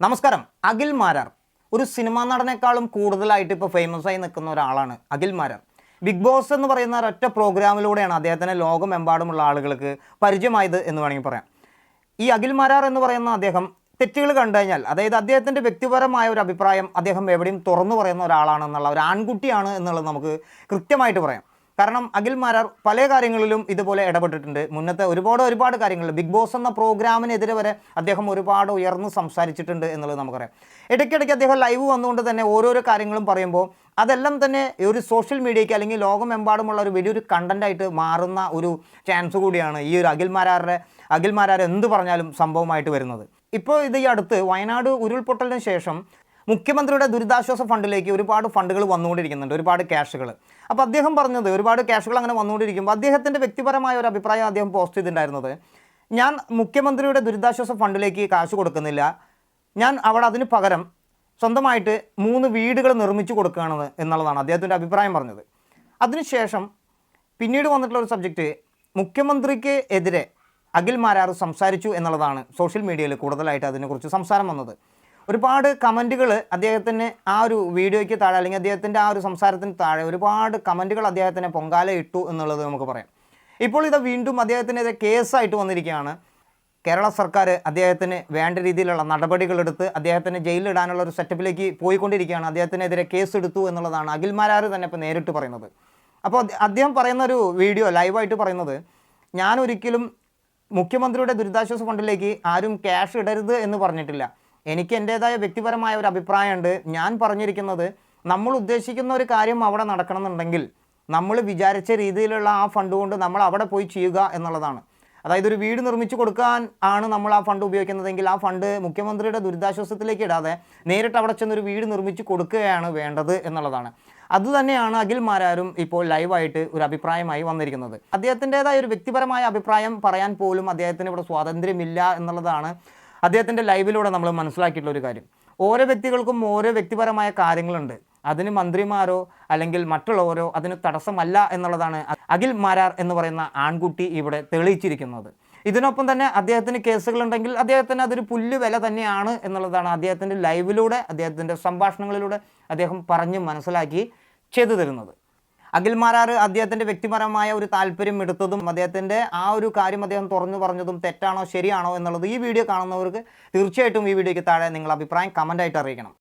നമസ്കാരം. അഖിൽ മാരാർ. ഒരു സിനിമാ നടനേക്കാളും കൂടുതലായിട്ട് ഇപ്പോൾ ഫേമസ് ആയി നിൽക്കുന്ന ഒരാളാണ് അഖിൽ മാരാർ. ബിഗ് ബോസ് എന്ന് പറയുന്ന ഒരൊറ്റ പ്രോഗ്രാമിലൂടെയാണ് അദ്ദേഹത്തിന് ലോകമെമ്പാടുമുള്ള ആളുകൾക്ക് പരിചയമായത് എന്ന് വേണമെങ്കിൽ പറയാം. ഈ അഖിൽ മാരാർ എന്ന് പറയുന്ന അദ്ദേഹം തെറ്റുകൾ കണ്ടു കഴിഞ്ഞാൽ അതായത് അദ്ദേഹത്തിന്റെ വ്യക്തിപരമായ ഒരു അഭിപ്രായം അദ്ദേഹം എവിടെയും തുറന്നു പറയുന്ന ഒരാളാണെന്നുള്ള ഒരു ആൺകുട്ടിയാണ് എന്നുള്ളത് നമുക്ക് കൃത്യമായിട്ട് പറയാം. കാരണം അഖിൽ മാരാർ പല കാര്യങ്ങളിലും ഇതുപോലെ ഇടപെട്ടിട്ടുണ്ട്. മുന്നത്തെ ഒരുപാട് ഒരുപാട് കാര്യങ്ങൾ. ബിഗ് ബോസ് എന്ന പ്രോഗ്രാമിനെതിരെ വരെ അദ്ദേഹം ഒരുപാട് ഉയർന്ന് സംസാരിച്ചിട്ടുണ്ട് എന്നുള്ളത് നമുക്കറിയാം. ഇടയ്ക്കിടയ്ക്ക് അദ്ദേഹം ലൈവ് വന്നുകൊണ്ട് തന്നെ ഓരോരോ കാര്യങ്ങളും പറയുമ്പോൾ അതെല്ലാം തന്നെ ഒരു സോഷ്യൽ മീഡിയയ്ക്ക് അല്ലെങ്കിൽ ലോകമെമ്പാടുമുള്ള ഒരു വലിയൊരു കണ്ടന്റായിട്ട് മാറുന്ന ഒരു ചാൻസ് കൂടിയാണ് ഈ ഒരു അഖിൽ മാരാർ എന്ത് പറഞ്ഞാലും സംഭവമായിട്ട് വരുന്നത്. ഇപ്പോൾ ഇത് ഈ അടുത്ത് വയനാട് ഉരുൾപൊട്ടലിന് ശേഷം മുഖ്യമന്ത്രിയുടെ ദുരിതാശ്വാസ ഫണ്ടിലേക്ക് ഒരുപാട് ഫണ്ടുകൾ വന്നുകൊണ്ടിരിക്കുന്നുണ്ട് ഒരുപാട് ക്യാഷുകൾ. അപ്പോൾ അദ്ദേഹം പറഞ്ഞത് ഒരുപാട് ക്യാഷുകൾ അങ്ങനെ വന്നുകൊണ്ടിരിക്കുമ്പോൾ അദ്ദേഹത്തിന്റെ വ്യക്തിപരമായ ഒരു അഭിപ്രായം അദ്ദേഹം പോസ്റ്റ് ചെയ്തിട്ടുണ്ടായിരുന്നത് ഞാൻ മുഖ്യമന്ത്രിയുടെ ദുരിതാശ്വാസ ഫണ്ടിലേക്ക് കാശ് കൊടുക്കുന്നില്ല ഞാൻ അവിടെ അതിന് പകരം സ്വന്തമായിട്ട് മൂന്ന് വീടുകൾ നിർമ്മിച്ചു കൊടുക്കുകയാണ് എന്നുള്ളതാണ് അദ്ദേഹത്തിന്റെ അഭിപ്രായം പറഞ്ഞത്. അതിനുശേഷം പിന്നീട് വന്നിട്ടുള്ള ഒരു സബ്ജക്റ്റ് മുഖ്യമന്ത്രിക്ക് എതിരെ അഖിൽ മാരാർ സംസാരിച്ചു എന്നുള്ളതാണ് സോഷ്യൽ മീഡിയയിൽ കൂടുതലായിട്ട് അതിനെക്കുറിച്ച് സംസാരം വന്നത്. ഒരുപാട് കമന്റുകൾ അദ്ദേഹത്തിന് ആ ഒരു വീഡിയോയ്ക്ക് താഴെ അല്ലെങ്കിൽ അദ്ദേഹത്തിന്റെ ആ ഒരു സംസാരത്തിന് താഴെ ഒരുപാട് കമന്റുകൾ അദ്ദേഹത്തിന് പൊങ്കാല ഇട്ടു എന്നുള്ളത് നമുക്ക് പറയാം. ഇപ്പോൾ ഇത് വീണ്ടും അദ്ദേഹത്തിനെതിരെ കേസായിട്ട് വന്നിരിക്കുകയാണ്. കേരള സർക്കാർ അദ്ദേഹത്തിന് വേണ്ട രീതിയിലുള്ള നടപടികളെടുത്ത് അദ്ദേഹത്തിന് ജയിലിലിടാനുള്ള ഒരു സെറ്റപ്പിലേക്ക് പോയിക്കൊണ്ടിരിക്കുകയാണ്. അദ്ദേഹത്തിനെതിരെ കേസ് എടുത്തു എന്നുള്ളതാണ് അഖിൽമാരാർ തന്നെ ഇപ്പോൾ നേരിട്ട് പറയുന്നത്. അപ്പോൾ അദ്ദേ- അദ്ദേഹം പറയുന്ന ഒരു വീഡിയോ ലൈവായിട്ട് പറയുന്നത് ഞാൻ ഒരിക്കലും മുഖ്യമന്ത്രിയുടെ ദുരിതാശ്വാസ ഫണ്ടിലേക്ക് ആരും ക്യാഷ് ഇടരുത് എന്ന് പറഞ്ഞിട്ടില്ല. എനിക്ക് എന്റേതായ വ്യക്തിപരമായ ഒരു അഭിപ്രായമുണ്ട്. ഞാൻ പറഞ്ഞിരിക്കുന്നത് നമ്മൾ ഉദ്ദേശിക്കുന്ന ഒരു കാര്യം അവിടെ നടക്കണമെന്നുണ്ടെങ്കിൽ നമ്മൾ വിചാരിച്ച രീതിയിലുള്ള ആ ഫണ്ട് കൊണ്ട് നമ്മൾ അവിടെ പോയി ചെയ്യുക എന്നുള്ളതാണ്. അതായത് ഒരു വീട് നിർമ്മിച്ചു കൊടുക്കാൻ ആണ് നമ്മൾ ആ ഫണ്ട് ഉപയോഗിക്കുന്നതെങ്കിൽ ആ ഫണ്ട് മുഖ്യമന്ത്രിയുടെ ദുരിതാശ്വാസത്തിലേക്ക് ഇടാതെ നേരിട്ട് അവിടെ ചെന്നൊരു വീട് നിർമ്മിച്ച് കൊടുക്കുകയാണ് വേണ്ടത് എന്നുള്ളതാണ്. അതുതന്നെയാണ് അഖിൽമാരാരും ഇപ്പോൾ ലൈവായിട്ട് ഒരു അഭിപ്രായമായി വന്നിരിക്കുന്നത്. അദ്ദേഹത്തിന്റെതായ ഒരു വ്യക്തിപരമായ അഭിപ്രായം പറയാൻ പോലും അദ്ദേഹത്തിന് ഇവിടെ സ്വാതന്ത്ര്യമില്ല എന്നുള്ളതാണ് അദ്ദേഹത്തിന്റെ ലൈവിലൂടെ നമ്മൾ മനസ്സിലാക്കിയിട്ടുള്ള ഒരു കാര്യം. ഓരോ വ്യക്തികൾക്കും ഓരോ വ്യക്തിപരമായ കാര്യങ്ങളുണ്ട്. അതിന് മന്ത്രിമാരോ അല്ലെങ്കിൽ മറ്റുള്ളവരോ അതിന് തടസ്സമല്ല എന്നുള്ളതാണ് അഖിൽ മാരാർ എന്ന് പറയുന്ന ആൺകുട്ടി ഇവിടെ തെളിയിച്ചിരിക്കുന്നത്. ഇതിനൊപ്പം തന്നെ അദ്ദേഹത്തിന് കേസുകളുണ്ടെങ്കിൽ അദ്ദേഹത്തിന് അതൊരു പുല്ല് വില തന്നെയാണ് എന്നുള്ളതാണ് അദ്ദേഹത്തിന്റെ ലൈവിലൂടെ അദ്ദേഹത്തിന്റെ സംഭാഷണങ്ങളിലൂടെ അദ്ദേഹം പറഞ്ഞ് മനസ്സിലാക്കി ചെയ്തു തരുന്നത്. അഖിൽ മാരാർ അദ്ദേഹത്തിന്റെ വ്യക്തിപരമായ ഒരു താല്പര്യം എടുത്തതും അദ്ദേഹത്തിന്റെ ആ ഒരു കാര്യം അദ്ദേഹം തുറന്നു പറഞ്ഞതും തെറ്റാണോ ശരിയാണോ എന്നുള്ളത് ഈ വീഡിയോ കാണുന്നവർക്ക് തീർച്ചയായിട്ടും ഈ വീഡിയോയ്ക്ക് താഴെ നിങ്ങളുടെ അഭിപ്രായം കമന്റായിട്ട് അറിയിക്കണം.